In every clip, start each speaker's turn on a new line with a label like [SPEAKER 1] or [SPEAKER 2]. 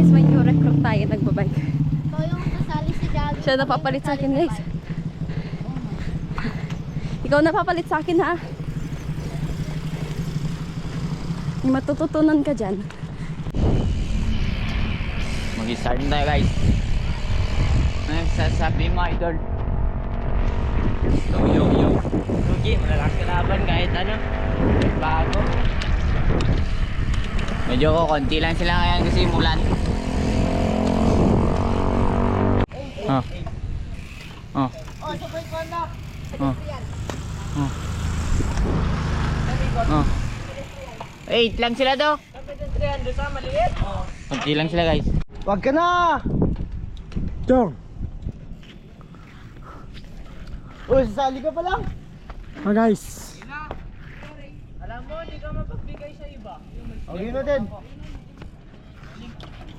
[SPEAKER 1] guys, may new recruit tayo nagbabike.
[SPEAKER 2] Ikaw yung kasali si Gabi.
[SPEAKER 1] Siya napapalit sa akin guys. Ikaw napapalit sa akin ha. May matututunan ka dyan.
[SPEAKER 3] Mag-start na guys. Ano sasabi mo idol? Yo yo yo. Okay, malakas kalaban kahit ano. Bago. Medyo ko konti lang sila ngayon kasi mulan. Oh. Oh.
[SPEAKER 2] Oh, sabay ko na.
[SPEAKER 3] Oh. Oh. Oh. Eight lang sila do. Konti lang sila guys.
[SPEAKER 4] Wag ka na! Chong! Uy, sasali ka pa lang?
[SPEAKER 5] Ah guys,
[SPEAKER 4] Okay na din.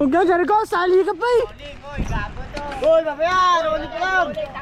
[SPEAKER 5] Huwag na Jericho, sali ka pa eh.
[SPEAKER 4] Uy, mamaya! Rolling ka lang! Babaan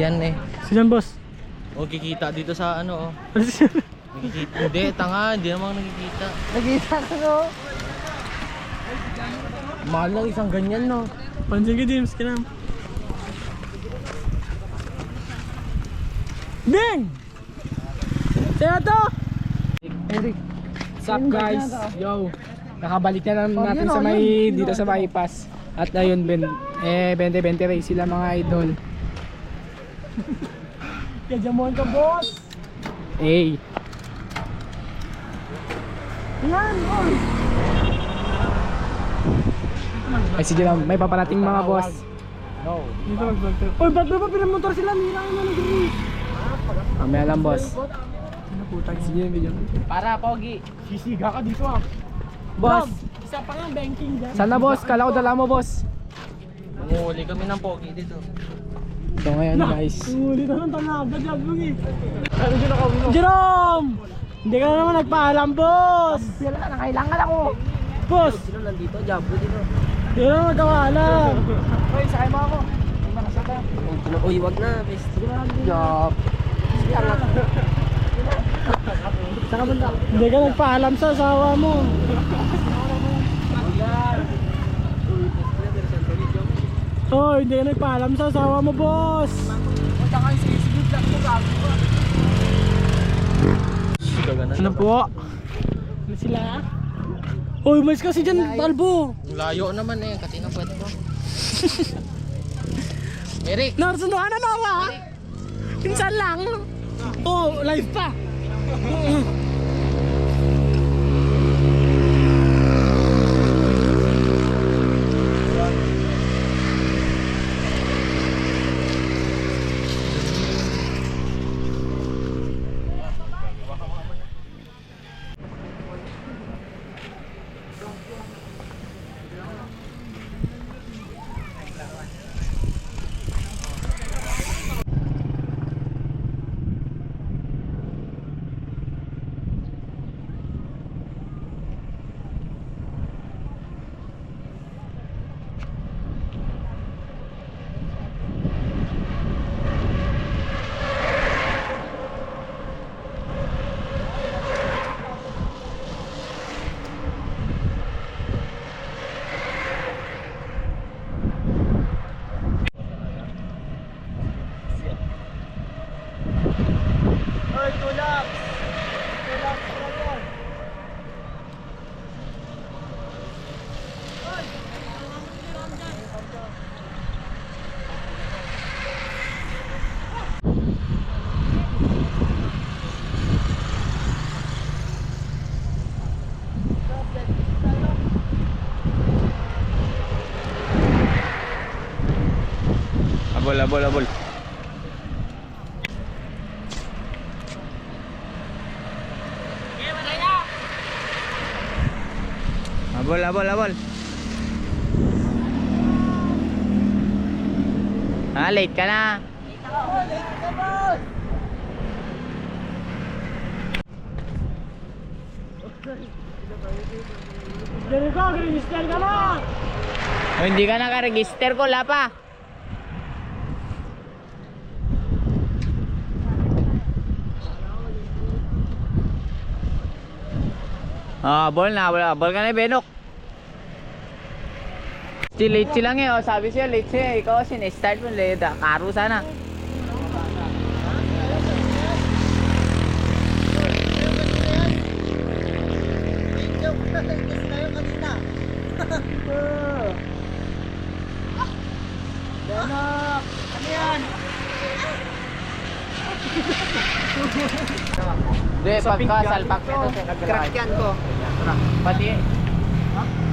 [SPEAKER 3] Ilian eh.
[SPEAKER 5] Sinan boss?
[SPEAKER 3] O kikita dito sa ano oh.
[SPEAKER 5] Ano siya?
[SPEAKER 3] Nakikita. Hindi, tanga, hindi naman nakikita.
[SPEAKER 4] Nakita ko no?
[SPEAKER 3] Mahal lang isang ganyan no.
[SPEAKER 5] Pansin ka James, kinam. Bing! Sino to?
[SPEAKER 4] Eric.
[SPEAKER 5] What's up guys? Yo! Nakabalik na naman natin sa may, dito sa bypass. At ayun, ben, eh, 20-20 race sila mga idol. Kajamuan ka boss! Hey! Yan, boss! Ay sige lang, may paparating mga boss. No. Dito mag-vlog tayo. Uy, ba't ba pinamotor sila? Mira na nag Mamaya lang boss. Ano putang sige yung video.
[SPEAKER 3] Para, Pogi.
[SPEAKER 5] Sisiga ka dito ah. Boss. Isa pa nga banking dyan. Sana boss, kala ko dala mo boss.
[SPEAKER 3] Manguhuli kami ng Pogi dito.
[SPEAKER 5] So ngayon guys. Huli na ng tanaga dyan eh. Jerome! Hindi ka na naman nagpaalam boss. Sila na, kailangan ako. Boss!
[SPEAKER 3] Sino nandito? Jabo dito.
[SPEAKER 5] Hindi ka na nagpaalam.
[SPEAKER 3] Hoy, sakay mo ako. Uy, wag na. Best. Job.
[SPEAKER 5] Saka banda. Hindi ka nagpaalam sa asawa mo. Oh, hindi ka nagpaalam sa asawa mo, boss. Ano po? Ano sila? Hoy, mas kasi dyan, Talbo.
[SPEAKER 3] Layo naman eh. Katina pwede ko. Eric.
[SPEAKER 5] Narsunduhan na nawa. Pinsan lang. Oh, live pa.
[SPEAKER 4] Habol, habol. Habol, habol,
[SPEAKER 3] habol. Ah, late ka na. Late ako, late ka, boss. Dere ko, register ka na! Oh, hindi ka nakaregister ko, lapa. Ah, ball na, wala. Ball ka na, Benok. Si late si lang eh, oh. sabi siya late siya. Ikaw kasi na-start mo late. ah. Karo sana. Hindi, pagka salpak nito,
[SPEAKER 4] Crack yan ko.
[SPEAKER 3] Pati,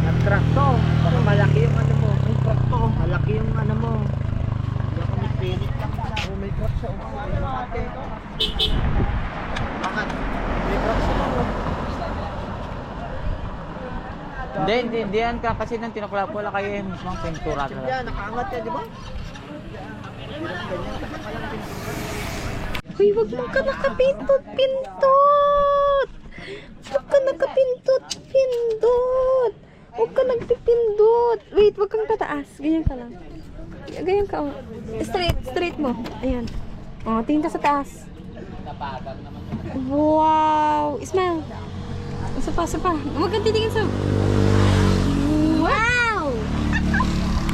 [SPEAKER 4] Nag-crack to. Baka malaki yung ano mo. May crack to. Malaki yung ano mo. Hindi ako may pilit lang pala. Oh, may crack siya. Oh, ate. Bakit? May crack siya. oh.
[SPEAKER 3] hindi, hindi, hindi yan ka kasi nang tinuklap wala kayo yung mismong pintura
[SPEAKER 4] Yan, nakaangat yan, di ba?
[SPEAKER 1] Hoy, wag mo ka nakapindot-pindot! Wag ka nakapindot-pindot! Huwag ka nagpipindot! Wait, wag kang tataas. Ganyan ka lang. Ganyan ka. oh. Straight, straight mo. Ayan. Oh, tingin ka sa taas. Wow! Smile! Isa pa, isa pa. Huwag kang titingin sa...